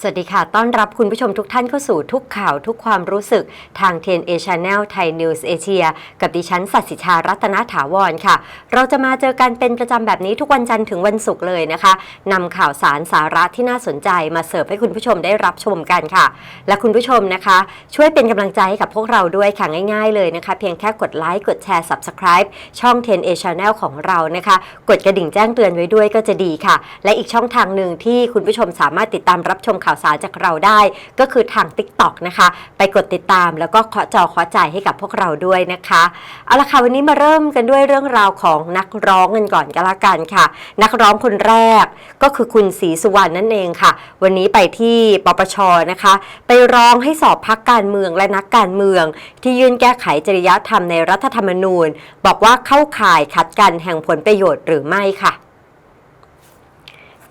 สวัสดีค่ะ ต้อนรับคุณผู้ชมทุกท่านเข้าสู่ทุกข่าวทุกความรู้สึกทาง TNA Channel ไทย News Asia กับดิฉันสัสิชารัตนถาวรค่ะ เราจะมาเจอกันเป็นประจำแบบนี้ทุกวันจันทร์ถึงวันศุกร์เลยนะคะนำข่าวสารสาระที่น่าสนใจมาเสิร์ฟให้คุณผู้ชมได้รับชมกันค่ะ และคุณผู้ชมนะคะ ช่วยเป็นกำลังใจให้กับพวกเราด้วยค่ะง่ายๆเลยนะคะ เพียงแค่กดไลค์กดแชร์ Subscribe ช่อง TNA Channel ของเรานะคะ กดกระดิ่งแจ้งเตือนไว้ด้วยก็จะดีค่ะ และอีกช่องทางหนึ่งที่คุณผู้ชมสามารถติดตามรับชมข่าวสารจากเราได้ ก็คือทาง TikTok นะคะ ไปกดติดตามแล้วก็เคาะจอเคาะใจให้กับพวกเราด้วยนะคะ เอาละค่ะวันนี้มาเริ่มกันด้วยเรื่องราวของนักร้องกันก่อนก็แล้วกันค่ะ นักร้องคนแรกก็คือคุณศรีสุวรรณนั่นเองค่ะ วันนี้ไปที่ปปชนะคะ ไปร้องให้สอบพักการเมืองและนักการเมือง ที่ยื่นแก้ไขจริยธรรมในรัฐธรรมนูญ บอกว่าเข้าข่ายขัดกันแห่งผลประโยชน์หรือไม่ค่ะ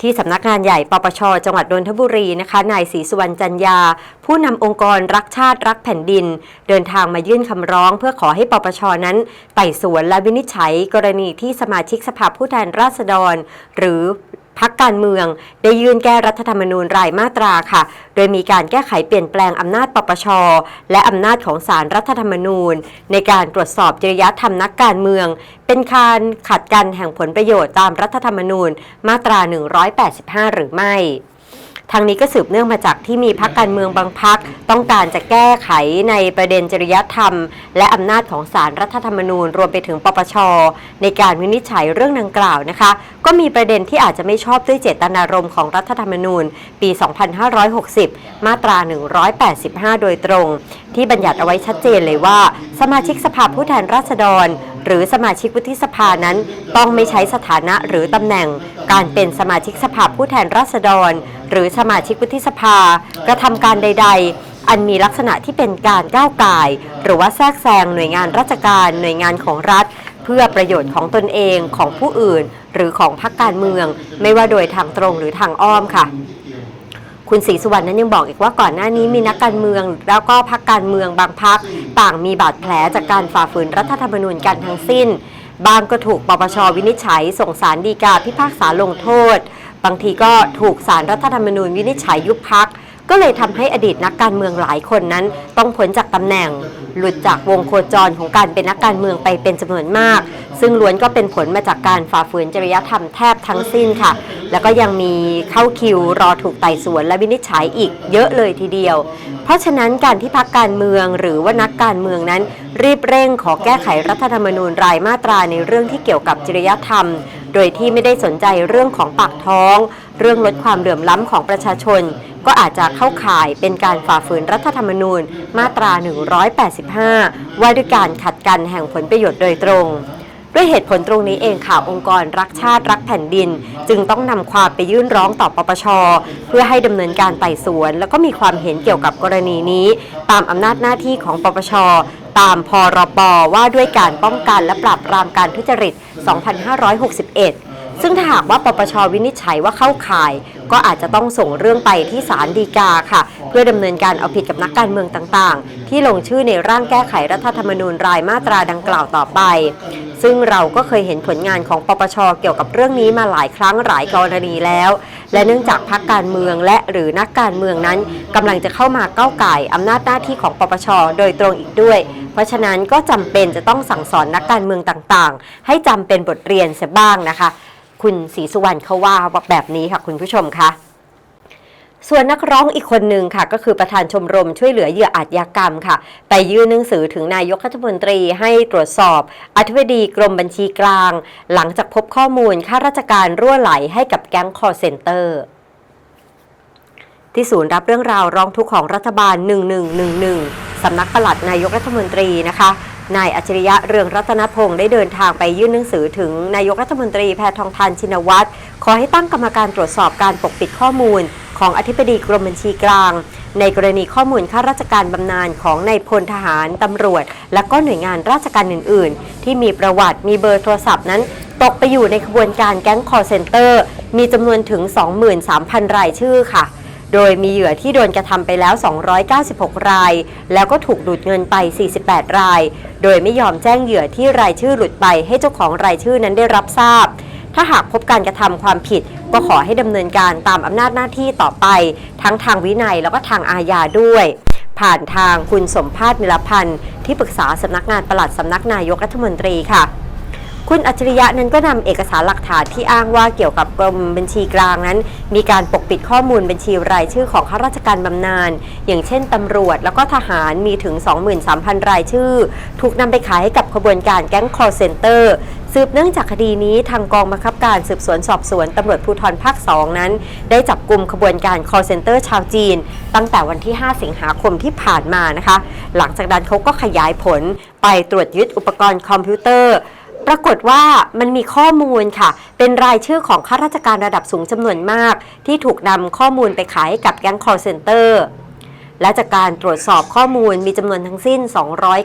ที่สำนักงานใหญ่ปปช จังหวัดนนทบุรีนะคะนายศรีสุวรรณจันยา ผู้นำองค์กรรักชาติรักแผ่นดิน เดินทางมายื่นคำร้อง เพื่อขอให้ปปชนั้นไต่สวนและวินิจฉัย กรณีที่สมาชิกสภาผู้แทนราษฎร หรือ พักการเมือง ได้ยื่นแก้รัฐธรรมนูญรายมาตราค่ะ โดยมีการแก้ไขเปลี่ยนแปลงอำนาจปปช และอำนาจของศาลรรัฐธรรมนูญ ในการตรวจสอบจริยธรรมนักการเมือง เป็นการขัดกันแห่งผลประโยชน์ตามรัฐธรรมนูญมาตรา 185 หรือไม่ ทางนี้ก็สืบเนื่องมาจากที่มีพักการเมืองบางพักต้องการจะแก้ไขในประเด็นจริยธรรม และอำนาจของศาลรรัฐธรรมนูญ รวมไปถึงปปช ในการวินิจฉัยเรื่องดังกล่าวนะคะ ก็มีประเด็นที่อาจจะไม่ชอบด้วยเจตนารมณ์ของรัฐธรรมนูญ ปี 2560 มาตรา 185 โดยตรง ที่บัญญัติเอาไว้ชัดเจนเลยว่า สมาชิกสภาผู้แทนราษฎร หรือสมาชิกวุฒิสภานั้นต้องไม่ใช้สถานะหรือตำแหน่ง การเป็นสมาชิกสภาผู้แทนราษฎร หรือสมาชิกวุฒิสภากระทำการใด ๆอันมีลักษณะที่เป็นการก้าวไก่ายหรือว่าแทรกแซงหน่วยงานราชการหน่วยงานของรัฐ เพื่อประโยชน์ของตนเองของผู้อื่น หรือของพรรคการเมือง ไม่ว่าโดยทางตรงหรือทางอ้อมค่ะ คุณศรีสุวรรณนั้นยังบอกอีกว่าก่อนหน้านี้มีนักการเมือง แล้วก็พรรคการเมืองบางพรรคต่างมีบาดแผลจากการฝ่าฝืนรัฐธรรมนูญกันทั้งสิ้น บางก็ถูกปปชวินิจฉัย ส่งสารดีกาพิพากษาลงโทษ บางทีก็ถูกสารรัฐธรรมนูญวินิจฉัยยุบพักก็เลยทำให้อดีตนักการเมืองหลายคนนั้น ต้องพ้นจากตำแหน่ง หลุดจากวงโคจรของการเป็นนักการเมืองไปเป็นจำนวนมาก ซึ่งล้วนก็เป็นผลมาจากการฝ่าฝืนจริยธรรมแทบทั้งสิ้นค่ะ แล้วก็ยังมีเข้าคิวรอถูกไต่สวนและวินิจฉัยอีกเยอะเลยทีเดียว เพราะฉะนั้นการที่พักการเมืองหรือว่านักการเมืองนั้น รีบเร่งขอแก้ไขรัฐธรรมนูญรายมาตราในเรื่องที่เกี่ยวกับจริยธรรม โดยที่ไม่ได้สนใจเรื่องของปากท้อง เรื่องลดความเหลื่อมล้ำของประชาชน ก็อาจจะเข้าข่ายเป็นการฝ่าฝืนรัฐธรรมนูญ มาตรา 185 ว่าด้วยการขัดกันแห่งผลประโยชน์โดยตรงด้วยเหตุผลตรงนี้เองค่ะองค์กรรักชาติรักแผ่นดิน จึงต้องนำความไปยื่นร้องต่อปปช เพื่อให้ดำเนินการไต่สวน แล้วก็มีความเห็นเกี่ยวกับกรณีนี้ ตามอำนาจหน้าที่ของปปช ตามพรบว่าด้วยการป้องกันและปราบปรามการทุจริต 2561 ซึ่งถ้าหากว่าปปชวินิจฉัยว่าเข้าข่าย ก็อาจจะต้องส่งเรื่องไปที่ศาลฎีกาค่ะ เพื่อดำเนินการเอาผิดกับนักการเมืองต่างๆ ที่ลงชื่อในร่างแก้ไขรัฐธรรมนูญรายมาตราดังกล่าวต่อไป ซึ่งเราก็เคยเห็นผลงานของปปชเกี่ยวกับเรื่องนี้มาหลายครั้งหลายกรณีแล้ว และเนื่องจากพรรคการเมืองและหรือนักการเมืองนั้นกำลังจะเข้ามาก้าวไก่อำนาจหน้าที่ของปปชโดยตรงอีกด้วย เพราะฉะนั้นก็จำเป็นจะต้องสั่งสอนนักการเมืองต่างๆ ให้จำเป็นบทเรียนเสียบ้างนะคะ คุณศรีสุวรรณเขาว่าแบบนี้ค่ะคุณผู้ชมคะส่วนนักร้องอีกคนหนึ่งค่ะ ก็คือประธานชมรมช่วยเหลือเหยื่ออาชญากรรมค่ะ ไปยื่นหนังสือถึงนายกรัฐมนตรีให้ตรวจสอบอธิบดีกรมบัญชีกลาง หลังจากพบข้อมูลข้าราชการรั่วไหลให้กับแก๊งคอร์เซนเตอร์ที่ศูนย์รับเรื่องราวร้องทุกข์ของรัฐบาล 1111สำนักปลัดนายกรัฐมนตรีนะคะนายอัจฉริยะเรืองรัตนพงศ์ได้เดินทางไปยื่นหนังสือถึงนายกรัฐมนตรีแพทองทานชินวัตรขอให้ตั้งกรรมการตรวจสอบการปกปิดข้อมูล ของอธิบดีกรมบัญชีกลาง ในกรณีข้อมูลข้าราชการบำนาญของนายพลทหารตำรวจ และก็หน่วยงานราชการอื่น ๆ ที่มีประวัติมีเบอร์โทรศัพท์นั้น ตกไปอยู่ในขบวนการแก๊งคอร์เซนเตอร์ มีจำนวนถึง 23,000 รายชื่อค่ะ โดยมีเหยื่อที่โดนกระทำไปแล้ว 296 ราย แล้วก็ถูกดูดเงินไป 48 ราย โดยไม่ยอมแจ้งเหยื่อที่รายชื่อหลุดไปให้เจ้าของรายชื่อนั้นได้รับทราบ ถ้าหากพบการกระทำความผิด ก็ขอให้ดำเนินการตามอำนาจหน้าที่ต่อไป ทั้งทางวินัยแล้วก็ทางอาญาด้วยผ่านทางคุณสมภาษณ์มิลพันธ์ที่ปรึกษาสำนักงานปลัดสำนักนายกรัฐมนตรีค่ะ คุณอัจฉริยะนั้นก็นำเอกสารหลักฐานที่อ้างว่าเกี่ยวกับกรมบัญชีกลางนั้น มีการปกปิดข้อมูลบัญชีรายชื่อของข้าราชการบำนาญอย่างเช่นตำรวจแล้วก็ทหารมีถึง 23,000 รายชื่อ ถูกนำไปขายให้กับขบวนการแก๊ง call center สืบเนื่องจากคดีนี้ทางกองบังคับการสืบสวนสอบสวนตำรวจภูธรภาค 2 นั้น ได้จับกลุ่มขบวนการ call center ชาวจีน ตั้งแต่วันที่ 5 สิงหาคมที่ผ่านมานะคะ หลังจากนั้นเขาก็ขยายผลไปตรวจยึดอุปกรณ์คอมพิวเตอร์ ปรากฏว่ามันมีข้อมูลค่ะ เป็นรายชื่อของข้าราชการระดับสูงจำนวนมาก ที่ถูกนำข้อมูลไปขายกับแก๊ง call center และจากการตรวจสอบข้อมูลมีจำนวนทั้งสิ้น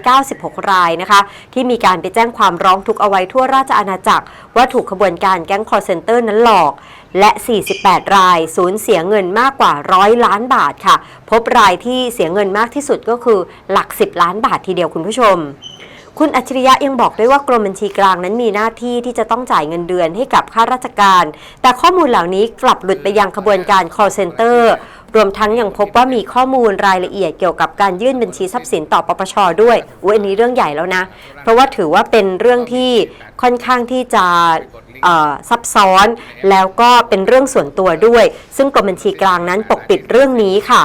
296 รายนะคะ ที่มีการไปแจ้งความร้องทุกข์เอาไว้ทั่วราชอาณาจักร ว่าถูกขบวนการแก๊ง call center นั้นหลอก และ 48 ราย สูญเสียเงินมากกว่าร้อยล้านบาทค่ะ พบรายที่เสียเงินมากที่สุดก็คือหลัก 10 ล้านบาททีเดียวคุณผู้ชม คุณอัจฉริยะยังบอกด้วยว่ากรมบัญชีกลางนั้นมีหน้าที่ที่จะต้องจ่ายเงินเดือนให้กับข้าราชการ แต่ข้อมูลเหล่านี้กลับหลุดไปยังขบวนการ call center รวมทั้งยังพบว่ามีข้อมูลรายละเอียดเกี่ยวกับการยื่นบัญชีทรัพย์สินต่อปปชด้วยอุ้ยอันนี้เรื่องใหญ่แล้วนะ เพราะว่าถือว่าเป็นเรื่องที่ค่อนข้างที่จะซับซ้อน แล้วก็เป็นเรื่องส่วนตัวด้วย ซึ่งกรมบัญชีกลางนั้นปกปิดเรื่องนี้ค่ะ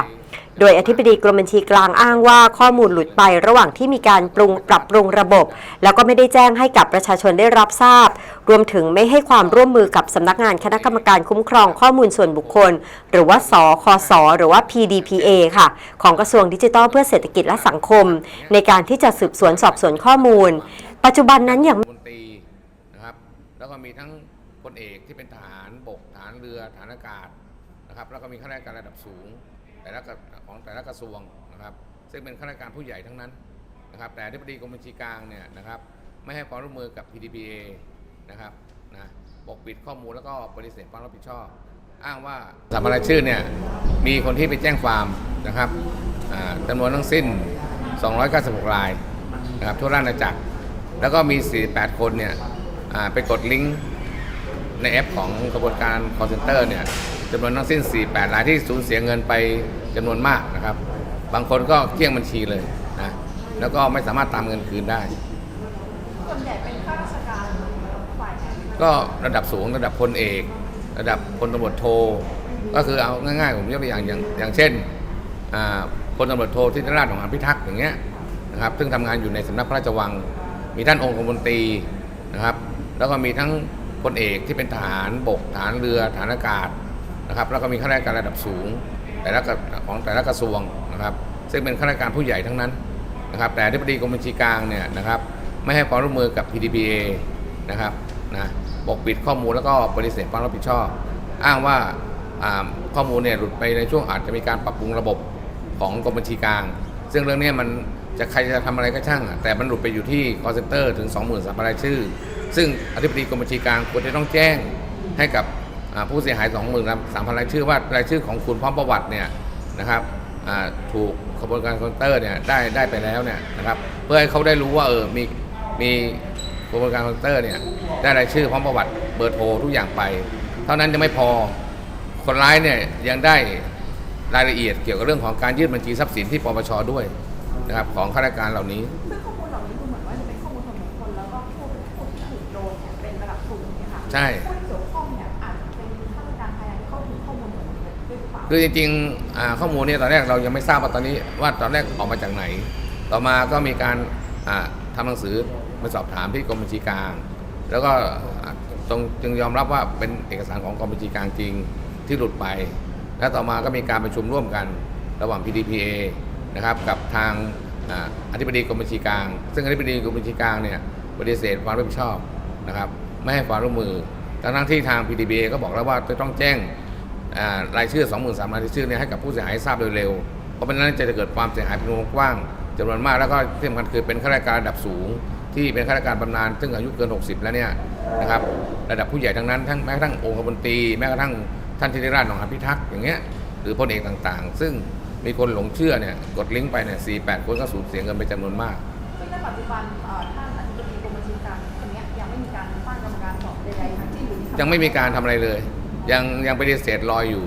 โดยอธิบดีกรมบัญชีกลางอ้างว่าข้อมูลหลุดไประหว่างที่มีการปรุงปรับปรุงระบบ แล้วก็ไม่ได้แจ้งให้กับประชาชนได้รับทราบ รวมถึงไม่ให้ความร่วมมือกับสำนักงานคณะกรรมการคุ้มครองข้อมูลส่วนบุคคล หรือว่าสคสหรือว่า PDPA ค่ะ ของกระทรวงดิจิทัลเพื่อเศรษฐกิจและสังคม ในการที่จะสืบสวนสอบสวนข้อมูล ปัจจุบันนั้นอย่างมนตรีนะครับแล้วก็มีทั้งพลเอกที่เป็นทหารบกทหารเรือทหารอากาศนะครับแล้วก็มีข้าราชการระดับสูง แต่ละของแต่ละกระทรวงนะครับ ซึ่งเป็นข้าราชการผู้ใหญ่ทั้งนั้นนะครับ แต่ที่ปดีกรมบัญชีกลางเนี่ยนะครับ ไม่ให้ความร่วมมือกับ PDPA นะครับนะปกปิดข้อมูลแล้วก็ปฏิเสธความรับผิดชอบ อ้างว่าสามรายชื่อเนี่ยมีคนที่ไปแจ้งความนะครับจำนวนทั้งสิ้น 296รายนะครับทั่วราชอาณาจักร แล้วก็มี 48 คนเนี่ยไปกดลิงก์ในแอปของกระบวนการ call center เนี่ย จำนวนทั้งสิ้น 48รายที่สูญเสียเงินไปจำนวนมากนะครับ บางคนก็เกลี้ยงบัญชีเลยนะแล้วก็ไม่สามารถตามเงินคืนได้ ส่วนใหญ่เป็นข้าราชการฝ่ายไหนก็ระดับสูงระดับพลเอก ระดับพลตำรวจโท ก็คือเอาง่ายๆผมยกตัวอย่างอย่างอย่างเช่นอ่าพลตำรวจโทที่ราชของหารพิทักษ์อย่างเงี้ยนะครับซึ่งทำงานอยู่ในสำนักพระราชวัง มีท่านองคมนตรีนะครับ แล้วก็มีทั้งพลเอกที่เป็นทหารบกทหารเรือทหารอากาศ นะครับแล้วก็มีข้าราชการระดับสูง แต่ละของแต่ละกระทรวงนะครับ ซึ่งเป็นข้าราชการผู้ใหญ่ทั้งนั้นนะครับ แต่ที่ปดีกรมบัญชีกลางเนี่ยนะครับไม่ให้ความร่วมมือกับ PDPA นะครับนะปกปิดข้อมูลแล้วก็ปฏิเสธความรับผิดชอบ อ้างว่าข้อมูลเนี่ยหลุดไปในช่วงอาจจะมีการปรับปรุงระบบของกรมบัญชีกลาง ซึ่งเรื่องนี้มันจะใครจะทำอะไรก็ช่าง แต่มันหลุดไปอยู่ที่ call center ถึง23,000รายชื่อ ซึ่งอธิบดีกรมบัญชีกลางควรจะต้องแจ้งให้กับ ผู้เสียหาย23,000รายชื่อว่ารายชื่อของคุณพร้อมประวัติเนี่ยนะครับอ่าถูกขบวนการคอมพิวเตอร์เนี่ยได้ได้ไปแล้วเนี่ยนะครับเพื่อให้เขาได้รู้ว่าเออมีมีกระบวนการคอมพิวเตอร์เนี่ยได้รายชื่อพร้อมประวัติเบอร์โทรทุกอย่างไป เท่านั้นจะไม่พอคนร้ายเนี่ยยังได้รายละเอียดเกี่ยวกับเรื่องของการยื่นบัญชีทรัพย์สินที่ปปชด้วยนะครับของข้าราชการเหล่านี้ซึ่งข้อมูลเหล่านี้ดูเหมือนว่าจะเป็นข้อมูลส่วนบุคคลแล้วก็ผู้ผู้ที่ถูกโดนเนี่ยเป็นระดับสูงเนี่ยค่ะใช่ คือจริงๆข้อมูลเนี่ยตอนแรกเรายังไม่ทราบว่าตอนนี้ว่าตอนแรกออกมาจากไหน ต่อมาก็มีการอ่าทำหนังสือไปสอบถามที่กรมบัญชีกลาง แล้วก็ตรงจึงยอมรับว่าเป็นเอกสารของกรมบัญชีกลางจริงที่หลุดไป และต่อมาก็มีการประชุมร่วมกันระหว่าง PDPA นะครับกับทางออธิบดีกรมบัญชีกลาง ซึ่งอธิบดีกรมบัญชีกลางเนี่ยปฏิเสธความรับผิดชอบนะครับไม่ให้ความร่วมมือทั้งที่ทาง PDPA ก็บอกแล้วว่าจะต้องแจ้ง รายชื่อ 23,000รายชื่อเนี่ยให้กับผู้เสียหายทราบโดยเร็ว เพราะเป็นนั้นจะเกิดความเสียหายเป็นวงกว้างจำนวนมากแล้วก็ที่สำคัญคือเป็นข้าราชการระดับสูง ที่เป็นข้าราชการบำนาญซึ่งอายุเกิน 60 แล้วเนี่ยนะครับระดับผู้ใหญ่ทั้งนั้นทั้งแม้กระทั่งองค์คมนตรีแม้กระทั่งท่านธิติราชหนองหานพิทักษ์อย่างเงี้ยหรือพลเอกต่างๆ ซึ่งมีคนหลงเชื่อเนี่ยกดลิงก์ไปเนี่ย48 คนก็สูญเสียเงินไปจำนวนมากซึ่งในปัจจุบันเอ่อท่านอธิบดีกรมบัญชีกลางคนเนี้ยยังไม่มีการตั้งกรรมการสอบใดๆทั้งสิ้นหรือมีคยังไม่มีการทำอะไรเลย ยังยังปฏิเสธลอยอยู่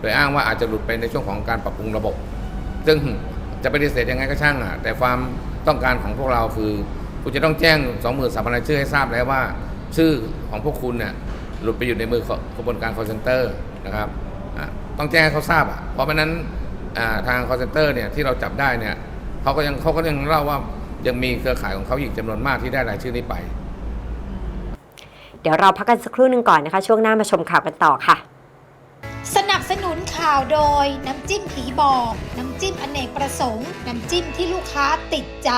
โดยอ้างว่าอาจจะหลุดไปในช่วงของการปรับปรุงระบบ ซึ่งจะปฏิเสธยังไงก็ช่างอะ แต่ความต้องการของพวกเราคือคุณจะต้องแจ้ง2 3 0 0 0รายชื่อให้ทราบแล้วว่า ชื่อของพวกคุณเนี่ยหลุดไปอยู่ในมือของกระบวนการ call center นะครับต้องแจ้งให้เขาทราบอะเพราะไม่นั้นอ่าทาง call center เนี่ยที่เราจับได้เนี่ยเขาก็ยังเขาก็ยังเล่าว่ายังมีเครือข่ายของเขาอีกจำนวนมากที่ได้รายชื่อนี้ไป เดี๋ยวเราพักกันสักครู่หนึ่งก่อนนะคะ ช่วงหน้ามาชมข่าวกันต่อค่ะ สนับสนุนข่าวโดย น้ำจิ้มผีบอก น้ำจิ้มอเนกประสงค์ น้ำจิ้มที่ลูกค้าติดใจ